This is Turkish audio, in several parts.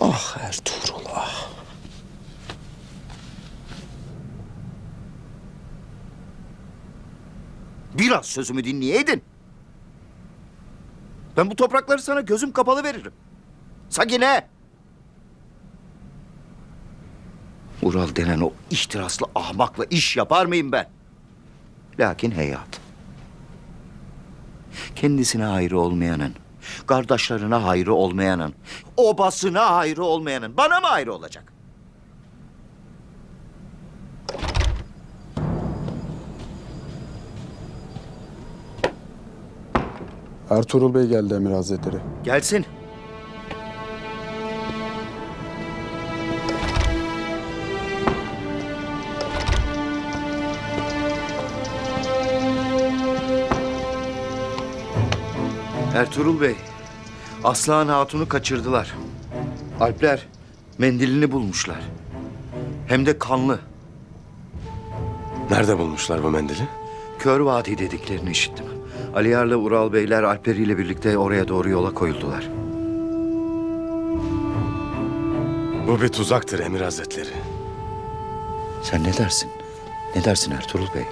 Ah Ertuğrul ah. Biraz sözümü dinleyeydin. Ben bu toprakları sana gözüm kapalı veririm. Sanki ne? Ural denen o ihtiraslı ahmakla iş yapar mıyım ben? Lakin heyat. Kendisine hayrı olmayanın, kardeşlerine hayrı olmayanın, obasına hayrı olmayanın bana mı hayrı olacak? Ertuğrul Bey geldi Emir Hazretleri. Gelsin. Ertuğrul Bey, Aslan Hatun'u kaçırdılar. Alpler mendilini bulmuşlar. Hem de kanlı. Nerede bulmuşlar bu mendili? Kör Vadi dediklerini işittim. Aliyar'la Ural Beyler Alper ile birlikte oraya doğru yola koyuldular. Bu bir tuzaktır Emir Hazretleri. Sen ne dersin? Ne dersin Ertuğrul Bey?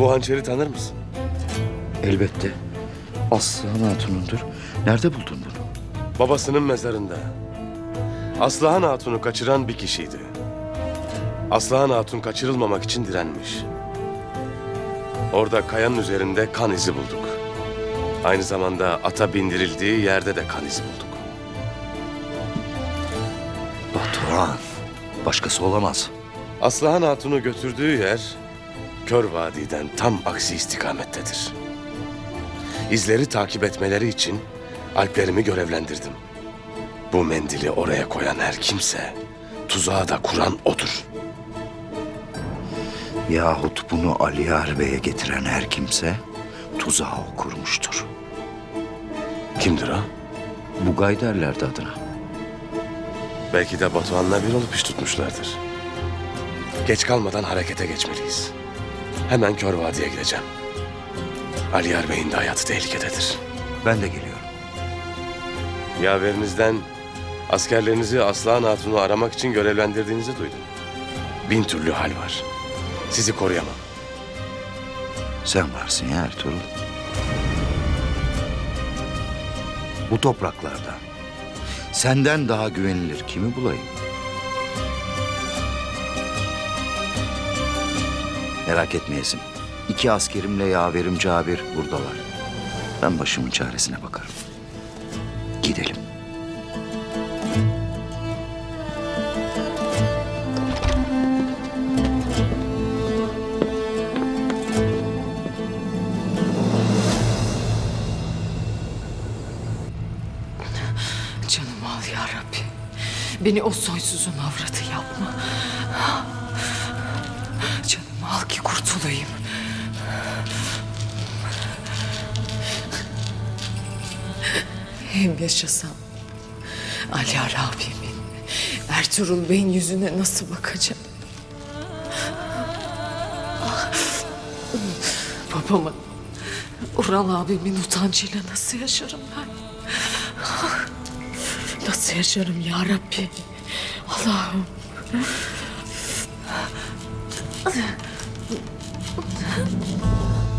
Bu hançeri tanır mısın? Elbette. Aslan Hatun'undur. Nerede buldun bunu? Babasının mezarında. Aslıhan Hatun'u kaçıran bir kişiydi. Aslıhan Hatun kaçırılmamak için direnmiş. Orada kayanın üzerinde kan izi bulduk. Aynı zamanda ata bindirildiği yerde de kan izi bulduk. Batuhan. Başkası olamaz. Aslıhan Hatun'u götürdüğü yer Kör Vadi'den tam aksi istikamettedir. İzleri takip etmeleri için alplerimi görevlendirdim. Bu mendili oraya koyan her kimse tuzağı da kuran odur. Yahut bunu Aliyar Bey'e getiren her kimse tuzağı o kurmuştur. Kimdir o? Bugay derlerdi adına. Belki de Batuhan'la bir olup iş tutmuşlardır. Geç kalmadan harekete geçmeliyiz. Hemen Kör Vadi'ye gideceğim. Aliyar Bey'in de hayatı tehlikededir. Ben de geliyorum. Yaverinizden askerlerinizi Aslan Hatun'u aramak için görevlendirdiğinizi duydum. Bin türlü hal var. Sizi koruyamam. Sen varsın ya Ertuğrul. Bu topraklarda senden daha güvenilir kimi bulayım? Merak etmeyesin. İki askerimle yaverim Cabir buradalar. Ben başımın çaresine bakarım. Gidelim. Canım al ya Rabbi. Beni o soysuzun avratı yapma. Canım al ki kurtulayım. Hem yaşasam Alyar abimin, Ertuğrul Bey'in yüzüne nasıl bakacağım? Babamın, Ural abimin utancıyla nasıl yaşarım ben? Nasıl yaşarım ya Rabbi? Allah'ım. 嗯。